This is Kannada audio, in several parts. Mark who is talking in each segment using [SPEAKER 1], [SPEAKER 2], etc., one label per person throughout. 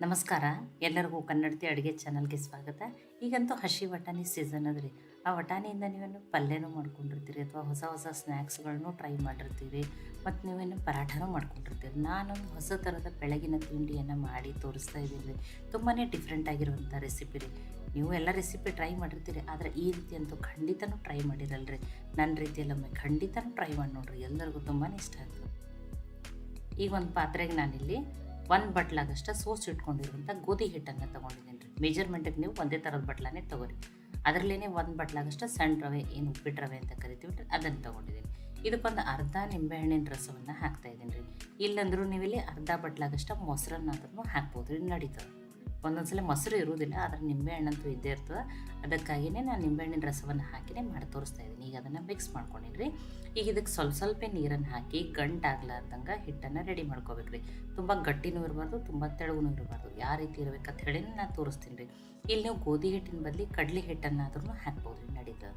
[SPEAKER 1] ನಮಸ್ಕಾರ. ಎಲ್ಲರಿಗೂ ಕನ್ನಡತಿ ಅಡುಗೆ ಚಾನಲ್ಗೆ ಸ್ವಾಗತ. ಈಗಂತೂ ಹಸಿ ವಟಾಣಿ ಸೀಸನ್ ಅದ್ರಿ. ಆ ವಟಾಣಿಯಿಂದ ನೀವೇನು ಪಲ್ಯನೂ ಮಾಡ್ಕೊಂಡಿರ್ತೀರಿ ಅಥವಾ ಹೊಸ ಹೊಸ ಸ್ನ್ಯಾಕ್ಸ್ಗಳನ್ನು ಟ್ರೈ ಮಾಡಿರ್ತೀರಿ. ಮತ್ತು ನೀವೇನು ಪರಾಠನೂ ಮಾಡ್ಕೊಂಡಿರ್ತೀರಿ. ನಾನೊಂದು ಹೊಸ ಥರದ ಬೆಳಗಿನ ತಿಂಡಿಯನ್ನು ಮಾಡಿ ತೋರಿಸ್ತಾ ಇದ್ದೀನಿ. ರೀ ತುಂಬಾ ಡಿಫ್ರೆಂಟ್ ಆಗಿರುವಂಥ ರೆಸಿಪಿ ರೀ. ನೀವು ಎಲ್ಲ ರೆಸಿಪಿ ಟ್ರೈ ಮಾಡಿರ್ತೀರಿ. ಆದರೆ ಈ ರೀತಿ ಅಂತೂ ಖಂಡಿತನೂ ಟ್ರೈ ಮಾಡಿರಲ್ರಿ. ನನ್ನ ರೀತಿಯಲ್ಲೊಮ್ಮೆ ಖಂಡಿತನೂ ಟ್ರೈ ಮಾಡಿ ನೋಡ್ರಿ. ಎಲ್ಲರಿಗೂ ತುಂಬಾ ಇಷ್ಟ ಆಗ್ತದೆ. ಈಗ ಒಂದು ಪಾತ್ರೆಗೆ ನಾನಿಲ್ಲಿ ಒಂದು ಬಟ್ಲಾಗಷ್ಟು ಸೋಸ್ ಇಟ್ಕೊಂಡಿರುವಂಥ ಗೋಧಿ ಹಿಟ್ಟನ್ನು ತೊಗೊಂಡಿದ್ದೀನಿ ರೀ. ಮೆಜರ್ಮೆಂಟಿಗೆ ನೀವು ಒಂದೇ ಥರದ ಬಟ್ಲಾನೇ ತೊಗೊರಿ. ಅದರಲ್ಲೇ ಒಂದು ಬಟ್ಲಾಗಷ್ಟು ಸಣ್ಣ ರವೆ, ಏನು ಉಪ್ಪಿಟ್ಟು ರವೆ ಅಂತ ಕರಿತೀವಿ ಅದನ್ನು ತೊಗೊಂಡಿದ್ದೀನಿ. ಇದಕ್ಕೊಂದು ಅರ್ಧ ನಿಂಬೆಹಣ್ಣಿನ ರಸವನ್ನು ಹಾಕ್ತಾ ಇದ್ದೀನಿ ರೀ. ಇಲ್ಲಂದ್ರೂ ನೀವು ಇಲ್ಲಿ ಅರ್ಧ ಬಟ್ಲಾಗಷ್ಟು ಮೊಸರನ್ನಾದ್ರೂ ಹಾಕ್ಬೋದು ರೀ, ನಡೀತದೆ. ಒಂದೊಂದು ಸಲ ಮೊಸರು ಇರುವುದಿಲ್ಲ, ಆದರೆ ನಿಂಬೆಹಣ್ಣಂತೂ ಇದ್ದೇ ಇರ್ತದೆ. ಅದಕ್ಕಾಗಿಯೇ ನಾನು ನಿಂಬೆಹಣ್ಣಿನ ರಸವನ್ನು ಹಾಕಿನೇ ಮಾಡಿ ತೋರಿಸ್ತಾ ಇದ್ದೀನಿ. ಈಗ ಅದನ್ನು ಮಿಕ್ಸ್ ಮಾಡ್ಕೊಂಡಿನಿ ಈಗ ಇದಕ್ಕೆ ಸ್ವಲ್ಪ ಸ್ವಲ್ಪ ನೀರನ್ನು ಹಾಕಿ ಗಂಟಾಗ್ಲಾರ್ದಂಗೆ ಹಿಟ್ಟನ್ನು ರೆಡಿ ಮಾಡ್ಕೋಬೇಕು ರೀ ತುಂಬ ಗಟ್ಟಿನೂ ಇರಬಾರ್ದು, ತುಂಬ ತೆಳಗೂ ಇರಬಾರ್ದು. ಯಾವ ರೀತಿ ಇರಬೇಕಂತ ಹೇಳಿ ನಾನು ತೋರಿಸ್ತೀನಿ ರೀ. ಇಲ್ಲಿ ನೀವು ಗೋಧಿ ಹಿಟ್ಟಿನ ಬದಲಿ ಕಡಲೆ ಹಿಟ್ಟನ್ನಾದ್ರೂ ಹಾಕ್ಬೋದು ರೀ ನಡೀತದೆ.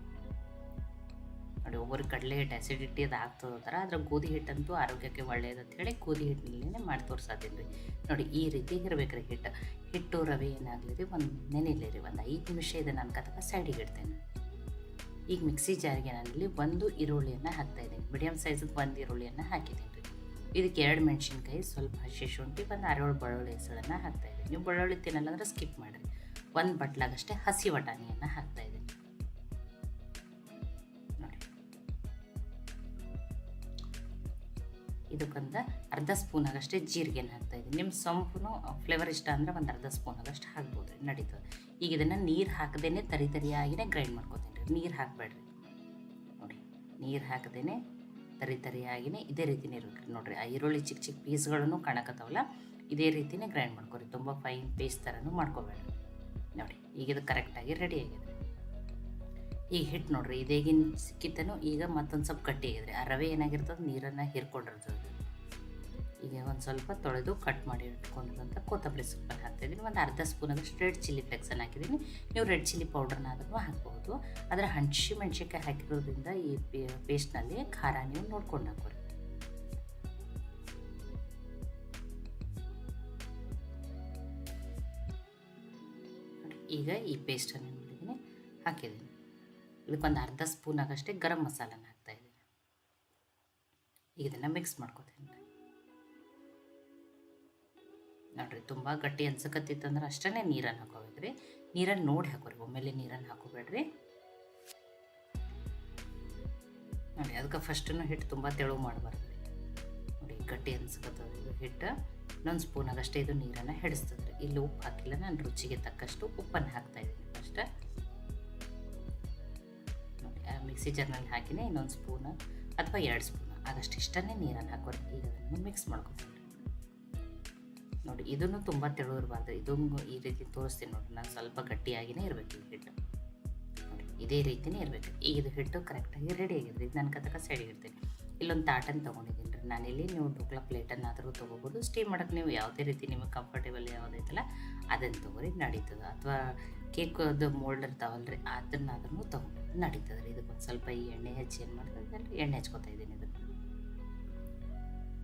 [SPEAKER 1] ನೋಡಿ, ಒಬ್ಬರು ಕಡಲೆ ಹಿಟ್ಟು ಆ್ಯಸಿಡಿಟಿ ಅದು ಆಗ್ತದೆ ಥರ ಆದರೆ ಗೋಧಿ ಹಿಟ್ಟಂತೂ ಆರೋಗ್ಯಕ್ಕೆ ಒಳ್ಳೆಯದು ಅಂತ ಹೇಳಿ ಗೋಧಿ ಹಿಟ್ಟಿನಲ್ಲೇ ಮಾಡಿ ತೋರಿಸಾತೀನಿ ರೀ ನೋಡಿ, ಈ ರೀತಿ ಇರಬೇಕು ರೀ ಹಿಟ್ಟು. ಹಿಟ್ಟು, ರವೆ ಏನಾಗಲಿ ರೀ, ಒಂದು ನೆನೆಯಲ್ಲಿ ರೀ, ಒಂದು ಐದು ನಿಮಿಷ ಇದನ್ನು ಅನ್ಕತಕ್ಕ ಸೈಡಿಗೆ ಇಡ್ತೇನೆ. ಈಗ ಮಿಕ್ಸಿ ಜಾರಿಗೆ ನಾನಿಲ್ಲಿ ಒಂದು ಈರುಳ್ಳಿಯನ್ನು ಹಾಕ್ತಾಯಿದ್ದೀನಿ ಮೀಡಿಯಮ್ ಸೈಜದ್ದು ಒಂದು ಈರುಳ್ಳಿಯನ್ನು ಹಾಕಿದ್ದೀನಿ ರೀ. ಇದಕ್ಕೆ ಎರಡು ಮೆಣಸಿನ್ಕಾಯಿ, ಸ್ವಲ್ಪ ಹಸಿ ಶುಂಠಿ, ಒಂದು ಅರೇಳು ಬೆಳ್ಳುಳ್ಳಿ ಹೆಸಳನ್ನು ಹಾಕ್ತಾಯಿದ್ದೀನಿ ನೀವು ಬೆಳ್ಳುಳ್ಳಿ ತಿನ್ನಲ್ಲ ಅಂದ್ರೆ ಸ್ಕಿಪ್ ಮಾಡಿರಿ. ಒಂದು ಬಟ್ಲಾಗಷ್ಟೇ ಹಸಿ ಬಟಾಣಿಯನ್ನು ಹಾಕ್ತಾಯಿದ್ದೀನಿ ಇದಕ್ಕೊಂದು ಅರ್ಧ ಸ್ಪೂನಾಗಷ್ಟೇ ಜೀರಿಗೆನ ಹಾಕ್ತಾಯಿದ್ದೀನಿ. ನಿಮ್ಮ ಸೊಂಪು ಫ್ಲೇವರ್ ಇಷ್ಟ ಅಂದರೆ ಒಂದು ಅರ್ಧ ಸ್ಪೂನಾಗಷ್ಟು ಹಾಕ್ಬೋದು ರೀ ನಡೀತದೆ. ಈಗ ಇದನ್ನು ನೀರು ಹಾಕದೇ ತರಿ ತರಿಯಾಗಿನೇ ಗ್ರೈಂಡ್ ಮಾಡ್ಕೊತೀನಿ ರೀ. ನೀರು ಹಾಕಬೇಡ್ರಿ. ನೋಡಿ, ನೀರು ಹಾಕದೇ ತರಿ ತರಿಯಾಗಿನೇ ಇದೇ ರೀತಿನೇ ಇರ್ಬೇಕು ನೋಡಿರಿ, ಆ ಈರುಳ್ಳಿ ಚಿಕ್ಕ ಚಿಕ್ಕ ಪೀಸ್ಗಳನ್ನು ಕಾಣಕತ್ತವಲ್ಲ, ಇದೇ ರೀತಿನೇ ಗ್ರೈಂಡ್ ಮಾಡ್ಕೊರಿ. ತುಂಬ ಫೈನ್ ಪೇಸ್ಟ್ ಥರನೂ ಮಾಡ್ಕೋಬೇಡ್ರಿ. ನೋಡಿ, ಈಗ ಇದು ಕರೆಕ್ಟಾಗಿ ರೆಡಿ ಆಗಿದೆ. ಈಗ ಹಿಟ್ಟು ನೋಡ್ರಿ, ಇದೇಗಿನ ಸಿಕ್ಕಿತ್ತನು ಈಗ ಮತ್ತೊಂದು ಸ್ವಲ್ಪ ಕಟ್ಟಿ ಆಗಿದ್ರಿ ಆ ರವೆ ಏನಾಗಿರ್ತದೆ, ನೀರನ್ನು ಹೀರ್ಕೊಂಡಿರ್ತದೆ. ಈಗ ಒಂದು ಸ್ವಲ್ಪ ತೊಳೆದು ಕಟ್ ಮಾಡಿ ಇಟ್ಕೊಂಡಿರುವಂಥ ಕೊತ್ತಂಬರಿ ಸೊಪ್ಪನ್ನು ಹಾಕ್ತಾಯಿದ್ದೀನಿ. ಒಂದು ಅರ್ಧ ಸ್ಪೂನಷ್ಟು ರೆಡ್ ಚಿಲ್ಲಿ ಫ್ಲೆಕ್ಸನ್ನು ಹಾಕಿದ್ದೀನಿ. ನೀವು ರೆಡ್ ಚಿಲ್ಲಿ ಪೌಡ್ರನ್ನ ಆದ್ರೂ ಹಾಕ್ಬೋದು. ಅದರ ಹಂಚಿ ಮೆಣಸಿನ್ಕಾಯಿ ಹಾಕಿರೋದ್ರಿಂದ ಈ ಪೇಸ್ಟ್ನಲ್ಲಿ ಖಾರ ನೀವು ನೋಡ್ಕೊಂಡು ಹಾಕೋರಿ ಈಗ ಈ ಪೇಸ್ಟನ್ನು ಮಾಡಿದ್ದೀನಿ ಹಾಕಿದ್ದೀನಿ. ಇದಕ್ಕೊಂದು ಅರ್ಧ ಸ್ಪೂನ್ ಆಗಷ್ಟೇ ಗರಂ ಮಸಾಲನ ಈಗ ಇದನ್ನು ಮಿಕ್ಸ್ ಮಾಡ್ಕೋತೀನಿ. ನೋಡಿರಿ, ತುಂಬ ಗಟ್ಟಿ ಅನ್ಸಕತ್ತಿತ್ತಂದ್ರೆ ಅಷ್ಟೇ ನೀರನ್ನು ಹಾಕೋಬೇಕು ರೀ ನೀರನ್ನು ನೋಡಿ ಹಾಕೋರಿ, ಒಮ್ಮೆಲೆ ನೀರನ್ನು ಹಾಕೋಬೇಡ್ರಿ. ನೋಡಿ, ಅದಕ್ಕೆ ಫಸ್ಟನ್ನು ಹಿಟ್ಟು ತುಂಬ ತೆಳು ಮಾಡಬಾರ್ದು ನೋಡಿ, ಗಟ್ಟಿ ಅನ್ಸಕತ್ತದ ಹಿಟ್ಟು. ಇನ್ನೊಂದು ಸ್ಪೂನಾಗಷ್ಟೇ ಇದು ನೀರನ್ನು ಹಿಡಿಸ್ತದ್ರಿ. ಇಲ್ಲಿ ಉಪ್ಪು ಹಾಕಿಲ್ಲ, ನಾನು ರುಚಿಗೆ ತಕ್ಕಷ್ಟು ಉಪ್ಪನ್ನು ಹಾಕ್ತಾಯಿದ್ದೀನಿ ಫಸ್ಟ್ ಮಿಕ್ಸಿ ಜಾರ್ನಲ್ಲಿ ಹಾಕಿನೇ ಇನ್ನೊಂದು ಸ್ಪೂನ್ ಅಥವಾ ಎರಡು ಸ್ಪೂನ್. ಆದಷ್ಟು ಇಷ್ಟನ್ನೇ ನೀರನ್ನು ಹಾಕೋರು. ಈಗ ಮಿಕ್ಸ್ ಮಾಡ್ಕೊತೀನಿ. ನೋಡಿ, ಇದನ್ನು ತುಂಬ ತೆಳು ಇರಬಾರ್ದು ಇದು ಈ ರೀತಿ ತೋರಿಸ್ತೀನಿ ನೋಡಿ, ನಾನು ಸ್ವಲ್ಪ ಗಟ್ಟಿಯಾಗಿಯೇ ಇರಬೇಕು ಈ ಹಿಟ್ಟು. ನೋಡಿ, ಇದೇ ರೀತಿಯೇ ಇರಬೇಕು. ಈಗ ಇದು ಹಿಟ್ಟು ಕರೆಕ್ಟಾಗಿ ರೆಡಿ ಆಗಿದೆ ಇದು ನನ್ನ ಸೈಡ್ ಇಡ್ತೀನಿ ಇಲ್ಲೊಂದು ತಾಟನ್ನು ತೊಗೊಂಡಿದ್ದೀನಿ ರೀ. ನಾನಿಲ್ಲಿ ನೀವು ಡೋಕ್ಲಾ ಪ್ಲೇಟನ್ನಾದರೂ ತೊಗೋಬೋದು. ಸ್ಟೀಮ್ ಮಾಡೋಕ್ಕೆ ನೀವು ಯಾವುದೇ ರೀತಿ ನಿಮಗೆ ಕಂಫರ್ಟೇಬಲ್ ಯಾವುದೈತಲ್ಲ ಅದನ್ನು ತೊಗೊರಿ, ನಡೀತದೆ. ಅಥವಾ ಕೇಕದು ಮೋಲ್ಡ್ ಇರ್ತಾವಲ್ರಿ ಅದನ್ನ ಅದನ್ನು ತೊಗೊಂಡು ನಡೀತದೆ ರೀ ಇದಕ್ಕೊಂದು ಸ್ವಲ್ಪ ಈ ಎಣ್ಣೆ ಹಚ್ಚಿ ಏನು ಮಾಡ್ತದೆ ಎಣ್ಣೆ ಹಚ್ಕೊತಾ ಇದ್ದೀನಿ ಇದನ್ನು.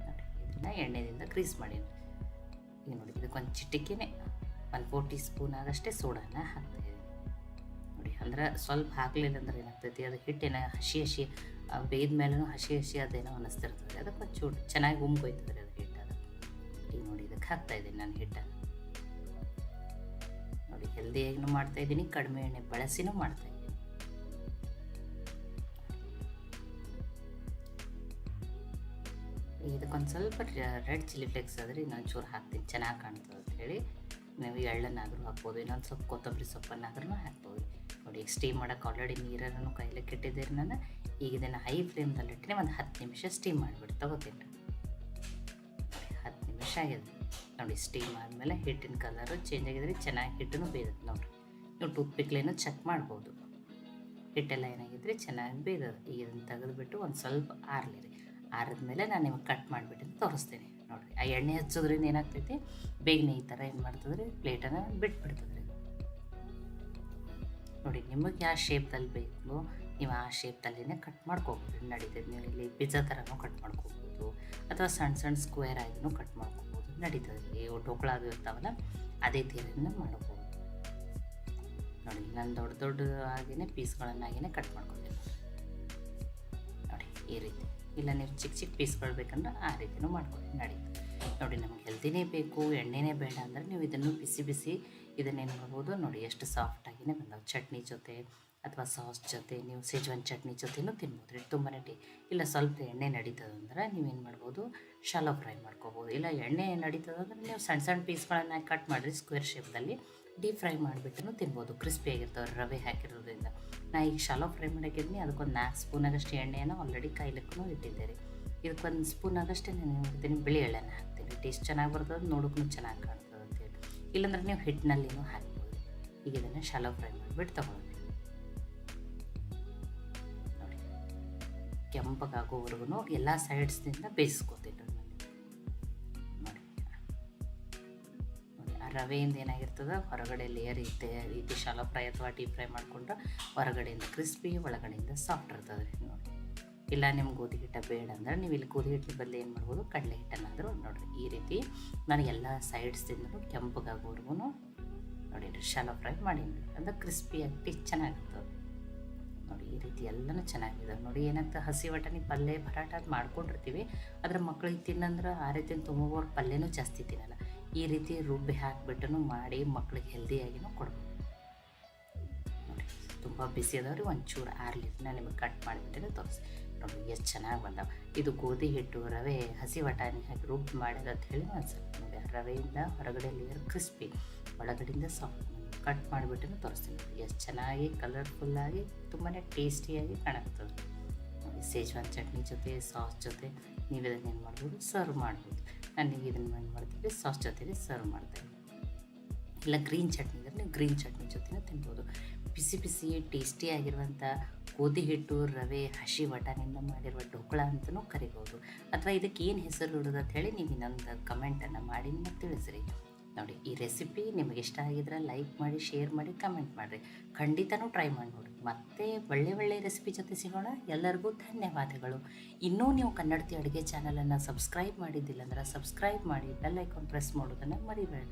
[SPEAKER 1] ನೋಡಿ, ಇದನ್ನು ಎಣ್ಣೆದಿಂದ ಕ್ರೀಸ್ ಮಾಡೀನಿ ಈಗ ನೋಡಿ, ಇದಕ್ಕೊಂದು ಚಿಟಿಕೆನೆ ಒಂದು ಫೋರ್ ಟೀ ಸ್ಪೂನ್ ಆಗಷ್ಟೇ ಸೋಡಾನ ಹಾಕ್ತಾಯಿದ್ದೀನಿ ನೋಡಿ, ಅಂದ್ರೆ ಸ್ವಲ್ಪ ಹಾಕಲಿಲ್ಲ ಅಂದ್ರೆ ಏನಾಗ್ತೈತಿ, ಅದು ಹಿಟ್ಟೇನ ಹಸಿ ಹಸಿ ಬೇಯ್ದ ಮೇಲೂ ಹಸಿ ಹಸಿ ಅದೇನೋ ಅನ್ನಿಸ್ತಿರ್ತದೆ ಅದಕ್ಕೆ ಚೂರು ಚೆನ್ನಾಗಿ ಉಮ್ಕೊಯ್ತದೆ ಅದು ಹಿಟ್ಟು ಅದು. ಈಗ ನೋಡಿ ಇದಕ್ಕೆ ಹಾಕ್ತಾಯಿದ್ದೀನಿ ನಾನು ಹಿಟ್ಟನ್ನು. ನೋಡಿ ಹೆಲ್ದಿಯಾಗಿನೂ ಮಾಡ್ತಾಯಿದ್ದೀನಿ ಕಡಿಮೆ ಎಣ್ಣೆ ಬಳಸಿನೂ ಮಾಡ್ತಾಯಿದ್ದೀನಿ ಇದಕ್ಕೊಂದು ಸ್ವಲ್ಪ ರೆಡ್ ಚಿಲ್ಲಿ ಫ್ಲೇಕ್ಸ್ ಆದರೆ ಇನ್ನೊಂದು ಚೂರು ಹಾಕ್ತೀನಿ, ಚೆನ್ನಾಗಿ ಕಾಣ್ತದೆ ಅಂತ ಹೇಳಿ. ನೀವು ಎಳ್ಳನ್ನಾದರೂ ಹಾಕ್ಬೋದು, ಇನ್ನೊಂದು ಸ್ವಲ್ಪ ಕೊತ್ತಂಬರಿ ಸೊಪ್ಪನ್ನಾದ್ರೂ ಹಾಕ್ಬೋದು. ನೋಡಿ ಸ್ಟೀಮ್ ಮಾಡೋಕೆ ಆಲ್ರೆಡಿ ನೀರನ್ನು ಕೈಲಕ್ಕೆ ಇಟ್ಟಿದ್ದೀರಿ ನಾನು. ಈಗ ಇದನ್ನು ಹೈ ಫ್ಲೇಮ್ದಲ್ಲಿ ಇಟ್ಟರೆ ಒಂದು ಹತ್ತು ನಿಮಿಷ ಸ್ಟೀಮ್ ಮಾಡಿಬಿಟ್ಟು ತಗೋತೀನಿ. ಹತ್ತು ನಿಮಿಷ ಆಗಿದೆ. ನೋಡಿ ಸ್ಟೀಮ್ ಆದಮೇಲೆ ಹಿಟ್ಟಿನ ಕಲರು ಚೇಂಜ್ ಆಗಿದ್ರೆ ಚೆನ್ನಾಗಿ ಹಿಟ್ಟನ್ನು ಬೇಯುತ್ತೆ ನೋಡಿರಿ. ನೀವು ಟೂತ್ ಪಿಕ್ಲೇನು ಚೆಕ್ ಮಾಡ್ಬೋದು. ಹಿಟ್ಟೆಲ್ಲ ಏನಾಗಿದ್ರೆ ಚೆನ್ನಾಗಿ ಬೇಯ್ದದ ಈಗ ಇದನ್ನು ತೆಗೆದುಬಿಟ್ಟು ಒಂದು ಸ್ವಲ್ಪ ಆರಲಿ ರೀ. ಆರಿದ್ಮೇಲೆ ನಾನು ನಿಮಗೆ ಕಟ್ ಮಾಡಿಬಿಟ್ಟು ತೋರಿಸ್ತೀನಿ. ನೋಡಿರಿ, ಆ ಎಣ್ಣೆ ಹಚ್ಚೋದ್ರಿಂದ ಏನಾಗ್ತೈತಿ? ಬೇಗನೆ ಈ ಥರ ಏನು ಮಾಡ್ತದ್ರಿ? ಪ್ಲೇಟನ್ನು ಬಿಟ್ಬಿಡ್ತದ್ರಿ. ನೋಡಿ, ನಿಮಗೆ ಯಾವ ಶೇಪ್ದಲ್ಲಿ ಬೇಕು ನೀವು ಆ ಶೇಪ್ದಲ್ಲಿನೇ ಕಟ್ ಮಾಡ್ಕೋಬೋದು. ನಡೀತದೆ ನೀವು ಇಲ್ಲಿ ಪಿಜ್ಜಾ ಥರನೂ ಕಟ್ ಮಾಡ್ಕೋಬೋದು. ಅಥವಾ ಸಣ್ಣ ಸಣ್ಣ ಸ್ಕ್ವೇರ್ ಆಗಿನೂ ಕಟ್ ಮಾಡ್ಕೋಬೋದು. ನಡೀತದೆ ಡೋಕ್ಳ ಅದು ಇರ್ತಾವಲ್ಲ, ಅದೇ ಥರನ ಮಾಡ್ಬೋದು. ನೋಡಿ, ನಾನು ದೊಡ್ಡ ದೊಡ್ಡ ಆಗಿನೇ ಪೀಸ್ಗಳನ್ನಾಗಿನೇ ಕಟ್ ಮಾಡ್ಕೊತೀನಿ ನೋಡಿ, ಈ ರೀತಿ. ಇಲ್ಲ, ನೀವು ಚಿಕ್ಕ ಚಿಕ್ಕ ಪೀಸ್ಗಳು ಬೇಕಂದ್ರೆ ಆ ರೀತಿಯೂ ಮಾಡ್ಕೊಳ್ಳಿ ನಡೀತು ನೋಡಿ, ನಮ್ಗೆ ಹೆಲ್ದಿನೇ ಬೇಕು, ಎಣ್ಣೆನೇ ಬೇಡ ಅಂದರೆ ನೀವು ಇದನ್ನು ಬಿಸಿ ಬಿಸಿ ಇದನ್ನೇನು ಮಾಡ್ಬೋದು, ನೋಡಿ, ಎಷ್ಟು ಸಾಫ್ಟಾಗಿನೇ ಬಂದವು. ಚಟ್ನಿ ಜೊತೆ ಅಥವಾ ಸಾಸ್ ಜೊತೆ, ನೀವು ಸೇಜ್ವಾನ್ ಚಟ್ನಿ ಜೊತೆನೂ ತಿನ್ಬೋದು ರೀ ತುಂಬಾ ಟೇ, ಇಲ್ಲ ಸ್ವಲ್ಪ ಎಣ್ಣೆ ನಡೀತದಂದ್ರೆ ನೀವೇನು ಮಾಡ್ಬೋದು ಶಾಲೋ ಫ್ರೈ ಮಾಡ್ಕೋಬೋದು. ಇಲ್ಲ ಎಣ್ಣೆ ನಡೀತದಂದ್ರೆ ನೀವು ಸಣ್ಣ ಸಣ್ಣ ಪೀಸ್ಗಳನ್ನು ಕಟ್ ಮಾಡಿರಿ ಸ್ಕ್ವೇರ್ ಶೇಪ್ದಲ್ಲಿ ಡೀಪ್ ಫ್ರೈ ಮಾಡಿಬಿಟ್ಟು ತಿನ್ಬೋದು. ಕ್ರಿಸ್ಪಿ ಆಗಿರ್ತವೆ, ರವೆ ಹಾಕಿರೋದ್ರಿಂದ. ನಾ ಈಗ ಶಾಲೋ ಫ್ರೈ ಮಾಡಿದ್ದೀನಿ ಅದಕ್ಕೊಂದು ನಾಲ್ಕು ಸ್ಪೂನಾಗಷ್ಟು ಎಣ್ಣೆಯನ್ನು ಆಲ್ರೆಡಿ ಕಾಯ್ಲಿಕ್ಕೂ ಇಟ್ಟಿದ್ದೆ ರೀ ಇದಕ್ಕೊಂದು ಸ್ಪೂನಾಗಷ್ಟೇ ನಾನು ಏನು ಮಾಡ್ತೀನಿ, ಬಿಳಿ ಎಳ್ಳೆನ ಹಾಕ್ತೀನಿ. ಟೇಸ್ಟ್ ಚೆನ್ನಾಗಿ ಬರ್ತದೆ ನೋಡೋಕ್ಕೂ ಚೆನ್ನಾಗಿ ಕಾಣ್ತದೆ ಅಂತೇಳಿ ಇಲ್ಲಾಂದ್ರೆ ನೀವು ಹಿಟ್ಟಿನಲ್ಲಿನೂ ಹಾಕ್ಬೋದು. ಈಗ ಇದನ್ನು ಶಾಲೋ ಫ್ರೈ ಮಾಡಿಬಿಟ್ಟು ತೊಗೊಳ್ಳಿ. ಕೆಂಪಗಾಗೋವರೆಗೂ ಎಲ್ಲ ಸೈಡ್ಸ್ನಿಂದ ಬೇಯಿಸ್ಕೊತೀನಿ ರವೆಯಿಂದ ಏನಾಗಿರ್ತದೆ? ಹೊರಗಡೆ ಲೇಯರ್ ಇದ್ದೆ ರೀತಿ ಶಾಲೋ ಫ್ರೈ ಅಥವಾ ಡೀಪ್ ಫ್ರೈ ಮಾಡಿಕೊಂಡ್ರೆ ಹೊರಗಡೆಯಿಂದ ಕ್ರಿಸ್ಪಿ ಒಳಗಡೆಯಿಂದ ಸಾಫ್ಟ್ ಇರ್ತದೆ ರೀ ನೋಡಿ. ಇಲ್ಲ ನಿಮ್ಮ ಗೋಧಿ ಹಿಟ್ಟ ಬೇಡ ಅಂದ್ರೆ ನೀವು ಇಲ್ಲಿ ಗೋಧಿ ಹಿಟ್ಟಿನ ಬದಲು ಏನು ಮಾಡ್ಬೋದು? ಕಡಲೆ ಹಿಟ್ಟನ್ನಾದರೂ ನೋಡಿರಿ, ಈ ರೀತಿ ನಾನು ಎಲ್ಲ ಸೈಡ್ಸ್ದಿಂದಲೂ ಕೆಂಪಗಾಗೋವರೆಗೂ ನೋಡಿರಿ ಶಾಲೋ ಫ್ರೈ ಮಾಡೀನಿ. ಅಂದ್ರೆ ಕ್ರಿಸ್ಪಿಯಾಗಿ ಚೆನ್ನಾಗಿರ್ತದೆ. ರೀತಿ ಎಲ್ಲನೂ ಚೆನ್ನಾಗಿದೆ. ನೋಡಿ ಏನಾಗ್ತದೆ ಹಸಿ ಬಟಾಣಿ ಪಲ್ಯ ಪರಾಟ ಅದು ಮಾಡ್ಕೊಂಡಿರ್ತೀವಿ. ಆದರೆ ಮಕ್ಳಿಗೆ ತಿನ್ನಂದ್ರೆ ಆ ರೀತಿ ತುಂಬೋರು ಪಲ್ಯನೂ ಜಾಸ್ತಿ ತಿನ್ನಲ್ಲ. ಈ ರೀತಿ ರುಬ್ಬಿ ಹಾಕಿಬಿಟ್ಟು ಮಾಡಿ ಮಕ್ಳಿಗೆ ಹೆಲ್ದಿಯಾಗಿನೂ ಕೊಡ್ಬೋದು. ನೋಡಿ, ತುಂಬ ಬಿಸಿ ಅದಾವ್ರಿ ಒಂಚೂರು ಆರ್ಲಿ ನಾನು ನಿಮಗೆ ಕಟ್ ಮಾಡಿಬಿಟ್ಟೇನೆ ತೋರಿಸಿ ನೋಡಿ, ಎಷ್ಟು ಚೆನ್ನಾಗಿ ಬಂದಾವೆ. ಇದು ಗೋಧಿ ಹಿಟ್ಟು ರವೆ ಹಸಿ ಬಟಾಣಿ ಹಾಕಿ ರುಬ್ಬಿ ಮಾಡಿದ ಅಂತ ಹೇಳಿ ಅನ್ಸುತ್ತೆ ನೋಡಿ, ರವೆಯಿಂದ ಹೊರಗಡೆ ಲೇಯರ್ ಕ್ರಿಸ್ಪಿ ಒಳಗಡೆಯಿಂದ ಸಾಫ್ಟ್ ಕಟ್ ಮಾಡಿಬಿಟ್ಟು ತೋರಿಸ್ತೀನಿ. ಎಷ್ಟು ಚೆನ್ನಾಗಿ ಕಲರ್ಫುಲ್ಲಾಗಿ ತುಂಬಾ ಟೇಸ್ಟಿಯಾಗಿ ಕಾಣುತ್ತದೆ ನೋಡಿ ಸೇಜ್ವಾನ್ ಚಟ್ನಿ ಜೊತೆ ಸಾಸ್ ಜೊತೆ ನೀವು ಇದನ್ನು ಏನು ಮಾಡ್ಬೋದು ಸರ್ವ್ ಮಾಡ್ಬೋದು. ನಾನು ನೀವು ಇದನ್ನು ಏನು ಮಾಡ್ತೀವಿ ಸಾಸ್ ಜೊತೆಗೆ ಸರ್ವ್ ಮಾಡ್ತೇವೆ ಇಲ್ಲ ಗ್ರೀನ್ ಚಟ್ನಿ ಇದ್ರೆ ನೀವು ಗ್ರೀನ್ ಚಟ್ನಿ ಜೊತೆನೂ ತಿನ್ಬೋದು. ಬಿಸಿ ಬಿಸಿ ಟೇಸ್ಟಿಯಾಗಿರುವಂಥ ಗೋಧಿ ಹಿಟ್ಟು ರವೆ, ಹಸಿ ಬಟಾಣಿಯಿಂದ ಮಾಡಿರುವ ಢೋಕಳ ಅಂತಲೂ ಕರಿಬೋದು. ಅಥವಾ ಇದಕ್ಕೆ ಏನು ಹೆಸರು ಇಡೋದು ಅಂತ ಹೇಳಿ ನೀವು ಇನ್ನೊಂದು ಕಮೆಂಟನ್ನು ಮಾಡಿ ನಿಮಗೆ ತಿಳಿಸ್ರಿ. ನೋಡಿ, ಈ ರೆಸಿಪಿ ನಿಮಗೆ ಇಷ್ಟ ಆಗಿದ್ರೆ ಲೈಕ್ ಮಾಡಿ ಶೇರ್ ಮಾಡಿ ಕಮೆಂಟ್ ಮಾಡಿರಿ. ಖಂಡಿತನೂ ಟ್ರೈ ಮಾಡಿ ನೋಡಿ. ಮತ್ತೆ ಒಳ್ಳೆ ಒಳ್ಳೆ ರೆಸಿಪಿ ಜೊತೆ ಸಿಗೋಣ. ಎಲ್ಲರಿಗೂ ಧನ್ಯವಾದಗಳು. ಇನ್ನೂ ನೀವು ಕನ್ನಡತಿ ಅಡುಗೆ ಚಾನಲನ್ನು ಸಬ್ಸ್ಕ್ರೈಬ್ ಮಾಡಿದ್ದಿಲ್ಲ ಅಂದ್ರೆ ಸಬ್ಸ್ಕ್ರೈಬ್ ಮಾಡಿ ಬೆಲ್ ಐಕಾನ್ ಪ್ರೆಸ್ ಮಾಡೋದನ್ನು ಮರಿಬೇಡಿ.